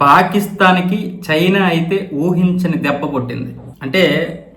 పాకిస్తాన్కి చైనా అయితే ఊహించని దెబ్బ కొట్టింది. అంటే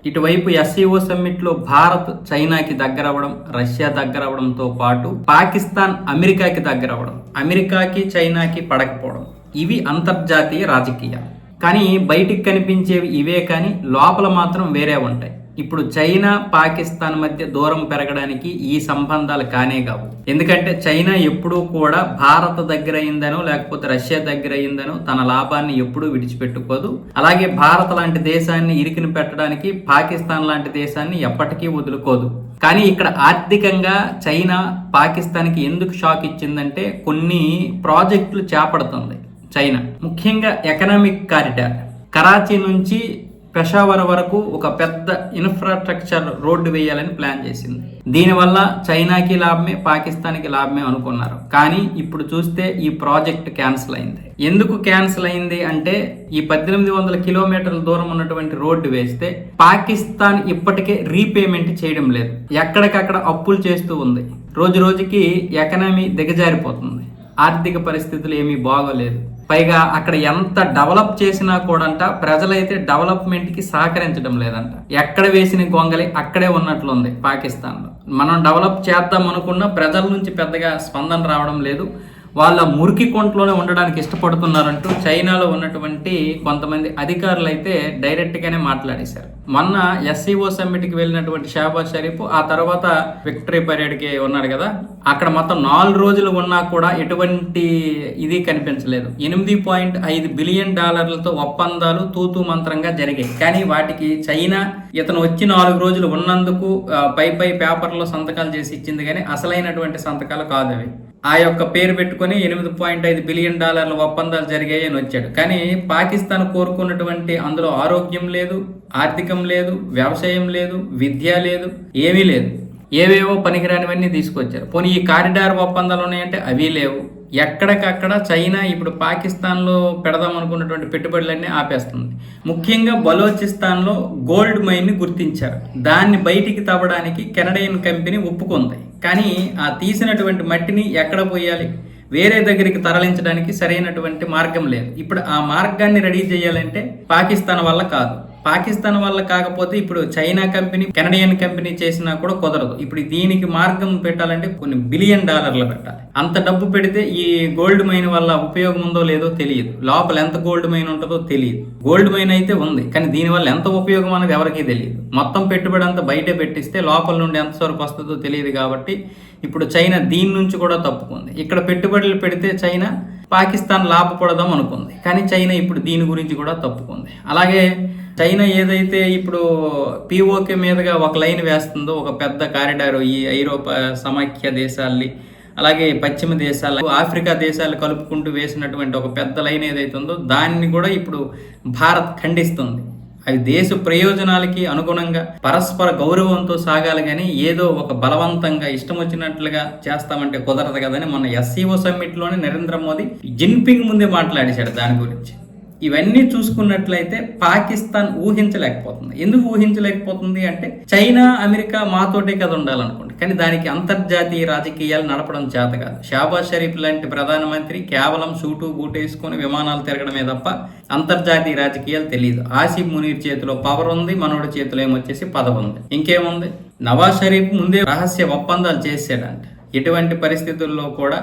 ఇటువైపు ఎస్సీఓ సమ్మిట్లో భారత్ చైనాకి దగ్గర అవ్వడం రష్యా దగ్గర అవ్వడంతో పాటు పాకిస్తాన్ అమెరికాకి దగ్గర అవ్వడం అమెరికాకి చైనాకి పడకపోవడం ఇవి అంతర్జాతీయ రాజకీయాలు. కానీ బయటికి కనిపించేవి ఇవే కానీ లోపల మాత్రం వేరే ఉంటాయి. ఇప్పుడు చైనా పాకిస్తాన్ మధ్య దూరం పెరగడానికి ఈ సంబంధాలు కానే కావు. ఎందుకంటే చైనా ఎప్పుడూ కూడా భారత దగ్గర అయిందనో లేకపోతే రష్యా దగ్గర అయిందనో తన లాభాన్ని ఎప్పుడూ విడిచిపెట్టుకోదు. అలాగే భారత్ లాంటి దేశాన్ని ఇరికిని పెట్టడానికి పాకిస్తాన్ లాంటి దేశాన్ని ఎప్పటికీ వదులుకోదు. కానీ ఇక్కడ ఆర్థికంగా చైనా పాకిస్తాన్కి ఎందుకు షాక్ ఇచ్చిందంటే కొన్ని ప్రాజెక్టులు చేపడుతుంది చైనా. ముఖ్యంగా ఎకనామిక్ కారిడార్. కరాచీ నుంచి పెషావర్ వరకు ఒక పెద్ద ఇన్ఫ్రాస్ట్రక్చర్ రోడ్డు వేయాలని ప్లాన్ చేసింది. దీనివల్ల చైనాకి లాభమే పాకిస్తాన్కి లాభమే అనుకున్నారు. కానీ ఇప్పుడు చూస్తే ఈ ప్రాజెక్ట్ క్యాన్సిల్ అయింది. ఎందుకు క్యాన్సిల్ అయింది అంటే ఈ పద్దెనిమిది వందల కిలోమీటర్ల దూరం ఉన్నటువంటి రోడ్డు వేస్తే పాకిస్తాన్ ఇప్పటికే రీపేమెంట్ చేయడం లేదు. ఎక్కడికక్కడ అప్పులు చేస్తూ ఉంది. రోజు రోజుకి ఎకనామీ దిగజారిపోతుంది. ఆర్థిక పరిస్థితులు ఏమీ బాగోలేదు. పైగా అక్కడ ఎంత డెవలప్ చేసినా కూడంట ప్రజలైతే డెవలప్మెంట్కి సహకరించడం లేదంట. ఎక్కడ వేసిన గొంగలి అక్కడే ఉన్నట్లుంది పాకిస్తాన్లో మనం డెవలప్ చేద్దాం అనుకున్న ప్రజల నుంచి పెద్దగా స్పందన రావడం లేదు. వాళ్ళ మురికి కొంటలోనే ఉండడానికి ఇష్టపడుతున్నారంటూ చైనాలో ఉన్నటువంటి కొంతమంది అధికారులు అయితే డైరెక్ట్గానే మాట్లాడేశారు. మొన్న ఎస్సీఓ సమ్మిట్కి వెళ్ళినటువంటి షాబాజ్ షరీఫ్ ఆ తర్వాత విక్టరీ పరేడ్కి ఉన్నాడు కదా అక్కడ మొత్తం నాలుగు రోజులు ఉన్నా కూడా ఎటువంటి ఇది కనిపించలేదు. ఎనిమిది పాయింట్ ఐదు బిలియన్ డాలర్లతో ఒప్పందాలు తూతు మంత్రంగా జరిగాయి. కానీ వాటికి చైనా ఇతను వచ్చి నాలుగు రోజులు ఉన్నందుకు పై పై పేపర్లో సంతకాలు చేసి ఇచ్చింది కానీ అసలైనటువంటి సంతకాలు కాదు అవి. ఆ యొక్క పేరు పెట్టుకొని ఎనిమిది పాయింట్ ఐదు బిలియన్ డాలర్ల ఒప్పందాలు జరిగాయి అని వచ్చాడు. కానీ పాకిస్తాన్ కోరుకున్నటువంటి అందులో ఆరోగ్యం లేదు ఆర్థికం లేదు వ్యవసాయం లేదు విద్య లేదు ఏమీ లేదు. ఏవేవో పనికిరానివన్నీ తీసుకొచ్చారు. పోనీ ఈ కారిడార్ ఒప్పందాలు ఉన్నాయంటే అవి లేవు. ఎక్కడికక్కడ చైనా ఇప్పుడు పాకిస్తాన్లో పెడదాం అనుకున్నటువంటి పెట్టుబడులన్నీ ఆపేస్తుంది. ముఖ్యంగా బలోచిస్తాన్లో గోల్డ్ మైన్ని గుర్తించారు. దాన్ని బయటికి తవ్వడానికి కెనడియన్ కంపెనీ ఒప్పుకుంది. కానీ ఆ తీసినటువంటి మట్టిని ఎక్కడ పోయాలి? వేరే దగ్గరికి తరలించడానికి సరైనటువంటి మార్గం లేదు. ఇప్పుడు ఆ మార్గాన్ని రెడీ చేయాలంటే పాకిస్తాన్ వల్ల కాదు. పాకిస్తాన్ వల్ల కాకపోతే ఇప్పుడు చైనా కంపెనీ కెనడియన్ కంపెనీ చేసినా కూడా కుదరదు. ఇప్పుడు దీనికి మార్గం పెట్టాలంటే కొన్ని బిలియన్ డాలర్లు పెట్టాలి. అంత డబ్బు పెడితే ఈ గోల్డ్ మైన్ వల్ల ఉపయోగం ఉందో లేదో తెలియదు. లోపల ఎంత గోల్డ్ మైన్ ఉంటుందో తెలియదు. గోల్డ్ మైన్ అయితే ఉంది కానీ దీనివల్ల ఎంత ఉపయోగం అనేది ఎవరికీ తెలియదు. మొత్తం పెట్టుబడి అంతా బయటే పెట్టిస్తే లోపల నుండి ఎంత వరకు వస్తుందో తెలియదు కాబట్టి ఇప్పుడు చైనా దీని నుంచి కూడా తప్పుకుంది. ఇక్కడ పెట్టుబడులు పెడితే చైనా పాకిస్తాన్ లాభపడదాం అనుకుంది కానీ చైనా ఇప్పుడు దీని గురించి కూడా తప్పుకుంది. అలాగే చైనా ఏదైతే ఇప్పుడు పిఓకే మీదుగా ఒక లైన్ వేస్తుందో ఒక పెద్ద కారిడార్ ఈ ఐరోపా సమాఖ్య దేశాల్ని అలాగే పశ్చిమ దేశాలు ఆఫ్రికా దేశాలు కలుపుకుంటూ వేసినటువంటి ఒక పెద్ద లైన్ ఏదైతే ఉందో దాన్ని కూడా ఇప్పుడు భారత్ ఖండిస్తుంది. అవి దేశ ప్రయోజనాలకి అనుగుణంగా పరస్పర గౌరవంతో సాగాలి కానీ ఏదో ఒక బలవంతంగా ఇష్టం వచ్చినట్లుగా చేస్తామంటే కుదరదు కదని మొన్న ఎస్సీఓ సమ్మిట్లోనే నరేంద్ర మోదీ జిన్పింగ్ ముందే మాట్లాడేశాడు దాని గురించి. ఇవన్నీ చూసుకున్నట్లయితే పాకిస్తాన్ ఊహించలేకపోతుంది. ఎందుకు ఊహించలేకపోతుంది అంటే చైనా అమెరికా మాతోటే కదా ఉండాలనుకోండి. కానీ దానికి అంతర్జాతీయ రాజకీయాలు నడపడం చేత కాదు. షాబాజ్ షరీఫ్ లాంటి ప్రధానమంత్రి కేవలం సూటు బూటు వేసుకొని విమానాలు తిరగడమే తప్ప అంతర్జాతీయ రాజకీయాలు తెలియదు. ఆసిఫ్ మునీర్ చేతిలో పవర్ ఉంది మనోడి చేతిలో ఏమొచ్చేసి పదవి ఉంది. ఇంకేముంది? నవాజ్ షరీఫ్ ముందే రహస్య ఒప్పందాలు చేశాడంట. ఎటువంటి పరిస్థితుల్లో కూడా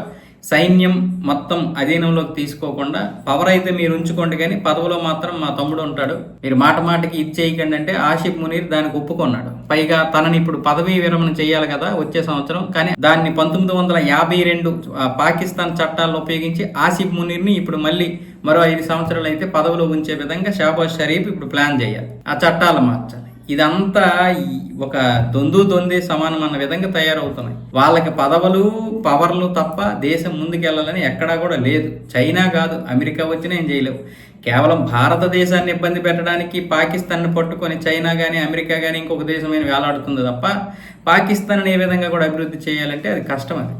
సైన్యం మొత్తం అధీనంలోకి తీసుకోకుండా పవర్ అయితే మీరు ఉంచుకోండి కానీ పదవిలో మాత్రం మా తమ్ముడు ఉంటాడు. మీరు మాట మాటకి ఇది చేయకండి అంటే ఆషిఫ్ మునీర్ దానికి ఒప్పుకున్నాడు. పైగా తనని ఇప్పుడు పదవీ విరమణ చేయాలి కదా వచ్చే సంవత్సరం. కానీ దాన్ని పంతొమ్మిది వందల యాభై రెండు పాకిస్తాన్ చట్టాలను ఉపయోగించి ఆసిఫ్ మునీర్ని ఇప్పుడు మళ్ళీ మరో ఐదు సంవత్సరాలు అయితే పదవిలో ఉంచే విధంగా షాబాజ్ షరీఫ్ ఇప్పుడు ప్లాన్ చేయాలి. ఆ చట్టాలు మార్చాలి. ఇదంతా ఒక దొందు దొందే సమానం అన్న విధంగా తయారవుతున్నాయి. వాళ్ళకి పదవులు పవర్లు తప్ప దేశం ముందుకెళ్ళాలని ఎక్కడా కూడా లేదు. చైనా కాదు అమెరికా వచ్చినా ఏం చేయలేవు. కేవలం భారతదేశాన్ని ఇబ్బంది పెట్టడానికి పాకిస్తాన్ని పట్టుకొని చైనా కానీ అమెరికా కానీ ఇంకొక దేశమైన వేలాడుతుంది తప్ప పాకిస్తాన్ ఏ విధంగా కూడా అభివృద్ధి చేయాలంటే అది కష్టం అది.